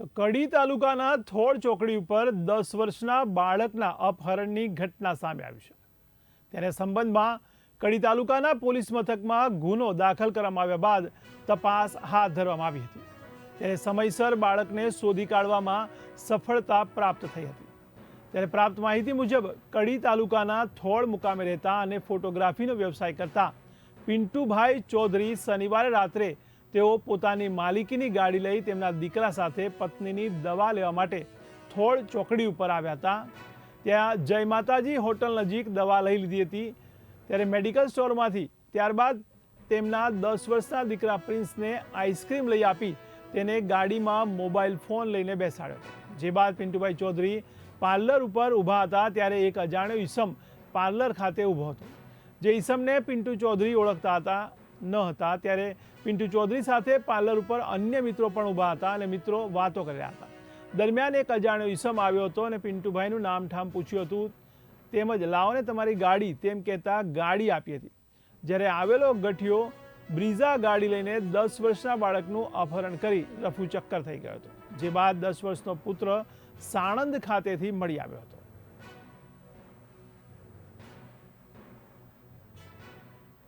તો કડી તાલુકાના થોડ ચોકડી ઉપર દસ વર્ષના બાળકના અપહરણની ઘટના સામે આવી છે. ત્યારે સંબંધમાં કડી તાલુકાના પોલીસ મથકમાં ગુનો દાખલ કરવામાં આવ્યા બાદ તપાસ હાથ ધરવામાં આવી હતી. ત્યારે સમયસર બાળકને શોધી કાઢવામાં સફળતા પ્રાપ્ત થઈ હતી. ત્યારે પ્રાપ્ત માહિતી મુજબ કડી તાલુકાના થોડ મુકામે રહેતા અને ફોટોગ્રાફીનો વ્યવસાય કરતા પિન્ટુભાઈ ચૌધરી શનિવારે રાત્રે તેઓ પોતાની માલિકીની ગાડી લઈ તેમના દીકરા સાથે પત્નીની દવા લેવા માટે થોડ ચોકડી ઉપર આવ્યા હતા. ત્યાં જય માતાજી હોટલ નજીક દવા લઈ લીધી હતી. ત્યારે મેડિકલ સ્ટોરમાંથી ત્યારબાદ તેમના દસ વર્ષના દીકરા પ્રિન્સને આઈસ્ક્રીમ લઈ આપી તેને ગાડીમાં મોબાઈલ ફોન લઈને બેસાડ્યો. જે બાદ પિન્ટુભાઈ ચૌધરી પાર્લર ઉપર ઊભા હતા ત્યારે એક અજાણ્યો ઈસમ પાર્લર ખાતે ઊભો હતો. જે ઈસમને પિન્ટુ ચૌધરી ઓળખતા હતા. ન હતા. ત્યારે પિન્ટુ ચૌધરી સાથે પાર્લર ઉપર અન્ય મિત્રો પણ ઊભા હતા અને મિત્રો વાતો કરી રહ્યા હતા. દરમિયાન એક અજાણ્યો ઈસમ આવ્યો હતો અને પિન્ટુભાઈનું નામ ઠામ પૂછ્યું હતું, તેમજ લાવોને તમારી ગાડી. તેમ કહેતા ગાડી આપી હતી. જ્યારે આવેલો ગઠિયો બ્રીઝા ગાડી લઈને દસ વર્ષના બાળકનું અપહરણ કરી રફુ ચક્કર થઈ ગયો હતો, જે બાદ દસ વર્ષનો પુત્ર સાણંદ ખાતેથી મળી આવ્યો હતો.